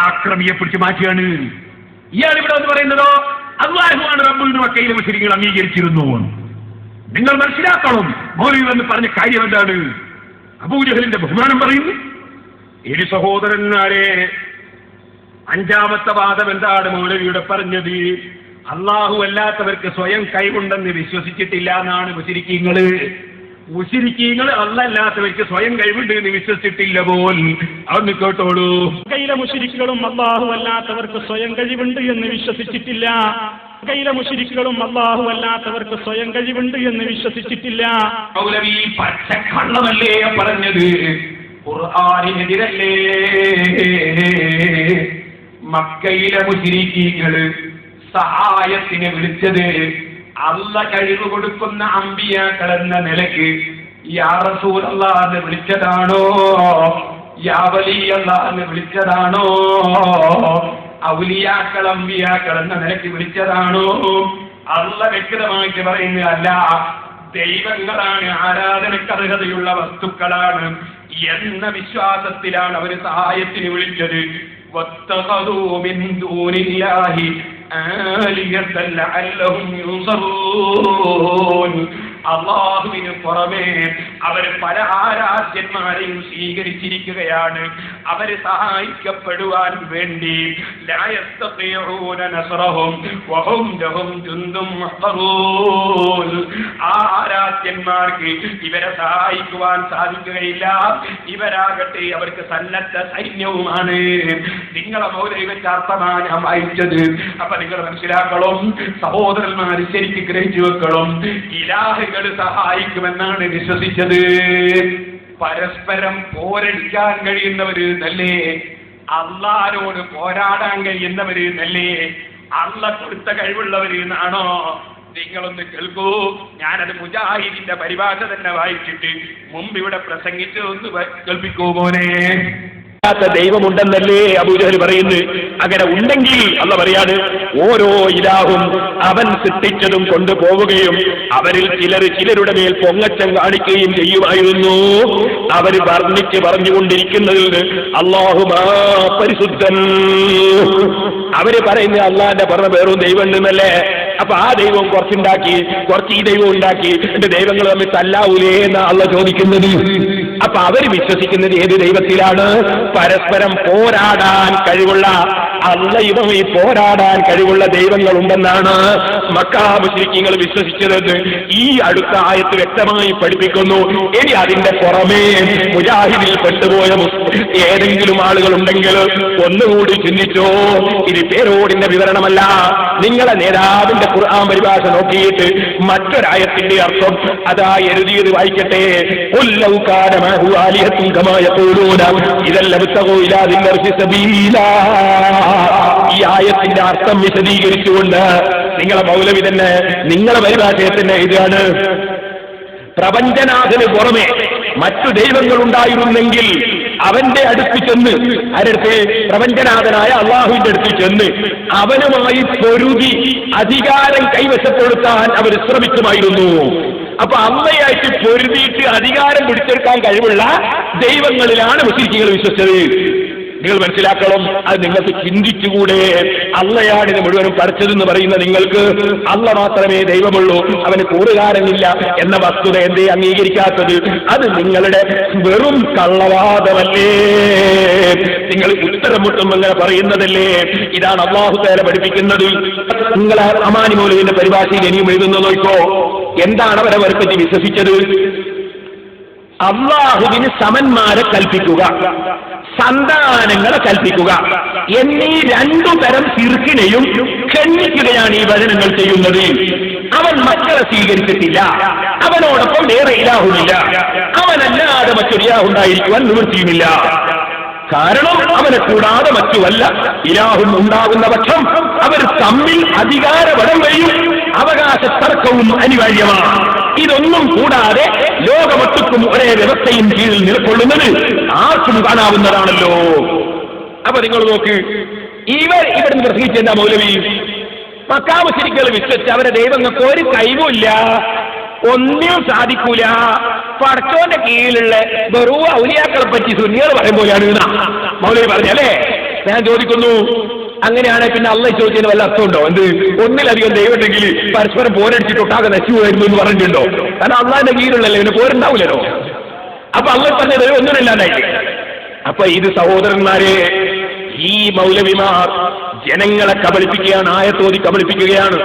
ആക്രമിയെ പിടിച്ച് മാറ്റിയാണ്. ഇയാൾ ഇവിടെ വന്ന് പറയുന്നതോ അള്ളാഹുവാണ് റബ്ബുൽ മക്കയിലെ മുസ്ലിങ്ങൾ അംഗീകരിച്ചിരുന്നു. നിങ്ങൾ മനസ്സിലാക്കണം മൗലവി എന്ന് പറഞ്ഞ കാര്യം എന്താണ്? അബൂജഹലിന്റെ ബഹുമാനം പറയുന്നു. ഇരു സഹോദരന്മാരെ അഞ്ചാമത്തെ വാദം എന്താണ് മൗലവിയുടെ പറഞ്ഞത്? അള്ളാഹു അല്ലാത്തവർക്ക് സ്വയം കൈകൊണ്ടെന്ന് വിശ്വസിച്ചിട്ടില്ല എന്നാണ് മുശിരിക്കീങ്ങൾ മുശിരിക്കീങ്ങൾ അല്ലല്ലാത്തവർക്ക് സ്വയം കഴിവുണ്ട് എന്ന് വിശ്വസിച്ചിട്ടില്ല പോൽ. അതൊന്ന് കേട്ടോളൂ. കയ്യിലെ മുശിരിക്കുകളും അള്ളാഹു അല്ലാത്തവർക്ക് സ്വയം കഴിവുണ്ട് എന്ന് വിശ്വസിച്ചിട്ടില്ല. കയ്യിലെ മുശിരിക്കുകളും അള്ളാഹു അല്ലാത്തവർക്ക് സ്വയം കഴിവുണ്ട് എന്ന് വിശ്വസിച്ചിട്ടില്ല. മൗലവി പച്ച കള്ളമല്ലേ പറഞ്ഞത്? ഖുർആാനിനെതിരല്ലേ? മക്കയിലെ മുശിരിക്കീങ്ങൾ സഹായത്തിന് വിളിച്ചത് അല്ല കഴിവ് കൊടുക്കുന്ന അമ്പിയാക്കൾ നിലയ്ക്ക് നിലയ്ക്ക് യാ റസൂൽ എന്ന് വിളിച്ചതാണോ? യാ വലി എന്ന് വിളിച്ചതാണോ? ഔലിയാക്കൾ അമ്പിയാക്കൾ എന്ന നിലയ്ക്ക് വിളിച്ചതാണോ? അല്ല വ്യക്തമായിട്ട് പറയുന്നതല്ല ദൈവങ്ങളാണ് ആരാധനക്കർഹതയുള്ള വസ്തുക്കളാണ് എന്ന വിശ്വാസത്തിലാണ് അവർ സഹായത്തിന് വിളിച്ചത്. عالية لعلهم ينظرون അള്ളാഹുവിന് പുറമേ അവർ പല ആരാധ്യന്മാരെയും സ്വീകരിച്ചിരിക്കുകയാണ്. അവരെ സഹായിക്കപ്പെടുവാൻ വേണ്ടി ആരാധ്യന്മാർക്ക് ഇവരെ സഹായിക്കുവാൻ സാധിക്കുകയില്ല. ഇവരാകട്ടെ അവർക്ക് സന്നദ്ധ സൈന്യവുമാണ്. നിങ്ങളെ മൗലവി വെച്ച അർത്ഥമാണ് ഞാൻ വായിച്ചത്. അപ്പൊ നിങ്ങൾ മനസ്സിലാക്കണം സഹോദരന്മാർ ശരിക്ക് ഗ്രഹിച്ചു വെക്കണം. ഇലാഹ ഇലാഹുകൾ സഹായിക്കുമെന്നാണ് വിശ്വസിച്ചത്. പരസ്പരം പോരടിക്കാൻ കഴിയുന്നവര് നല്ലേ? അള്ളാരോട് പോരാടാൻ കഴിയുന്നവര് നല്ലേ? അള്ള കൊടുത്ത കഴിവുള്ളവര് എന്നാണോ? നിങ്ങളൊന്ന് കേൾക്കൂ. ഞാനത് മുജാഹിദിന്റെ പരിഭാഷ തന്നെ വായിച്ചിട്ട് മുമ്പ് ഇവിടെ പ്രസംഗിച്ച് ഒന്ന് കേൾപ്പിക്കൂ മോനെ. ദൈവമുണ്ടെന്നല്ലേ അബൂജഹൽ പറയുന്നു. അങ്ങനെ ഉണ്ടെങ്കിൽ അല്ല പറയാണ് ഓരോ ഇലാഹും അവൻ സൃഷ്ടിച്ചതും കൊണ്ടുപോവുകയും അവരിൽ ചിലർ ചിലരുടെ മേൽ പൊങ്ങച്ചം കാണിക്കുകയും ചെയ്യുമായിരുന്നു. അവർ വർണിച്ച് പറഞ്ഞുകൊണ്ടിരിക്കുന്നതിൽ അള്ളാഹുമാ പരിശുദ്ധൻ അവർ പറയുന്ന അള്ളാന്റെ പറഞ്ഞ വേറും ദൈവം ഉണ്ടെന്നല്ലേ അപ്പൊ ആ ദൈവം കുറച്ചുണ്ടാക്കി കുറച്ച് ഈ ദൈവം ഉണ്ടാക്കി എന്റെ ദൈവങ്ങൾ തമ്മിൽ തല്ലാവൂലേ എന്നാ അള്ള ചോദിക്കുന്നത്. അപ്പൊ അവർ വിശ്വസിക്കുന്നത് ഏത് ദൈവത്തിലാണ്? പരസ്പരം പോരാടാൻ കഴിവുള്ള അള്ളയുമായി പോരാടാൻ കഴിവുള്ള ദൈവങ്ങൾ ഉണ്ടെന്നാണ് മക്കാമുശ്രിക്കങ്ങൾ വിശ്വസിച്ചതെന്ന് ഈ അടുത്ത ആയത്ത് വ്യക്തമായി പഠിപ്പിക്കുന്നു. ഇനി അതിന്റെ പുറമേ മുജാഹിദിൽ പെട്ടുപോയ ഏതെങ്കിലും ആളുകൾ ഉണ്ടെങ്കിൽ ഒന്നുകൂടി ചിന്തിച്ചോ. ഇത് പേരോടിന്റെ വിവരണമല്ല. നിങ്ങളെ നേതാവിന്റെ ഖുർആൻ പരിഭാഷ നോക്കിയിട്ട് മറ്റൊരായത്തിന്റെ അർത്ഥം അതാ എഴുതിയത് വായിക്കട്ടെ. ഇതല്ല ഇലാതിൽ സബീലാ. ഈ ആയത്തിന്റെ അർത്ഥം വിശദീകരിച്ചുകൊണ്ട് നിങ്ങളെ മൗലവി തന്നെ നിങ്ങളെ പരിഭാഷയത്തിന്റെ ഇതാണ്. പ്രപഞ്ചനാഥന് പുറമെ മറ്റു ദൈവങ്ങൾ ഉണ്ടായിരുന്നെങ്കിൽ അവന്റെ അടുത്ത് ചെന്ന് ആരടുത്ത്? പ്രപഞ്ചനാഥനായ അള്ളാഹുവിന്റെ അടുത്ത് ചെന്ന് അവനുമായി പൊരുതി അധികാരം കൈവശപ്പെടുത്താൻ അവർ ശ്രമിക്കുമായിരുന്നു. അപ്പൊ അമ്മയായിട്ട് പൊരുതിയിട്ട് അധികാരം പിടിച്ചെടുക്കാൻ കഴിവുള്ള ദൈവങ്ങളിലാണ് മുസ്ലിങ്ങൾ വിശ്വസിച്ചത്. നിങ്ങൾ മനസ്സിലാക്കണം അത് നിങ്ങൾക്ക് ചിന്തിച്ചുകൂടെ. അള്ളയാണ് ഇത് മുഴുവനും പഠിച്ചതെന്ന് പറയുന്ന നിങ്ങൾക്ക് അള്ള മാത്രമേ ദൈവമുള്ളൂ അവന് കൂറുകാരനില്ല എന്ന വസ്തുത എന്തേ അംഗീകരിക്കാത്തത്? അത് നിങ്ങളുടെ വെറും കള്ളവാദമല്ലേ? നിങ്ങൾ ഉത്തരം മുട്ടും അങ്ങനെ പറയുന്നതല്ലേ? ഇതാണ് അള്ളാഹു തേരെ പഠിപ്പിക്കുന്നത്. നിങ്ങൾ അമാനി മൗലവിന്റെ പരിഭാഷയിൽ ഇനിയും എഴുതുന്ന നോക്കോ. എന്താണ് അവരെ വെറുപ്പറ്റി വിശ്വസിച്ചത്? അള്ളാഹുവിന് സമന്മാരെ കൽപ്പിക്കുക. സന്താനങ്ങളെ കൽപ്പിക്കുക. എന്നീ രണ്ടു തരം തിർക്കിനെയും ക്ഷണിക്കുകയാണ് ഈ വചനങ്ങൾ ചെയ്യുന്നത്. അവൻ മക്കളെ സ്വീകരിച്ചിട്ടില്ല. അവനോടൊപ്പം വേറെ ഇലാഹുമില്ല. അവനല്ലാതെ മറ്റൊരിയാഹുണ്ടായിരിക്കുവാൻ നിവൃത്തിയുമില്ല. കാരണം അവനെ കൂടാതെ മറ്റുമല്ല ഇലാഹും ഉണ്ടാകുന്ന പക്ഷം അവർ തമ്മിൽ അധികാര വടംവലിയും അവകാശ തർക്കവും അനിവാര്യമാണ്. ഇതൊന്നും കൂടാതെ ലോകമൊട്ടുക്കും ഒരേ വ്യവസ്ഥയും കീഴിൽ നിലകൊള്ളുന്നത് ആർക്കും കാണാവുന്നതാണല്ലോ. അപ്പൊ നിങ്ങൾ നോക്ക് ഇവർ ഇവിടുന്ന് നിന്ന് എന്താ മൗലവി? മക്കാമശരിക്കൾ വിശ്വസിച്ച് അവരെ ദൈവങ്ങൾക്ക് ഒരു കഴിവുമില്ല. ഒന്നിനും സാധിക്കൂല. പടച്ചോന്റെ കീഴിലുള്ള വെറുവ ഔലിയാക്കളെ പറ്റി സുന്നികൾ പറയും പോലെയാണ് മൗലവി മൗലവി പറഞ്ഞല്ലേ ഞാൻ ചോദിക്കുന്നു അങ്ങനെയാണെങ്കിൽ പിന്നെ അള്ള ചോദിച്ചതിന് വല്ല അർത്ഥമുണ്ടോ? എന്ത്? ഒന്നിലധികം ദൈവം ഉണ്ടെങ്കിൽ പരസ്പരം പോരടിച്ചിട്ട് ഒട്ടാകെ നശിച്ചു പോയിരുന്നു എന്ന് പറഞ്ഞിട്ടുണ്ടോ? കാരണം അള്ളാന്റെ കീഴിലുള്ളല്ലേ പിന്നെ പോരുണ്ടാവില്ലല്ലോ. അപ്പൊ അള്ള പറഞ്ഞത് ഒന്നുമില്ലാണ്ടായി അപ്പൊ ഇത് സഹോദരന്മാരെ ഈ മൗലവിമാർ ജനങ്ങളെ കബളിപ്പിക്കുകയാണ് ആയത്തോതി കബളിപ്പിക്കുകയാണ്.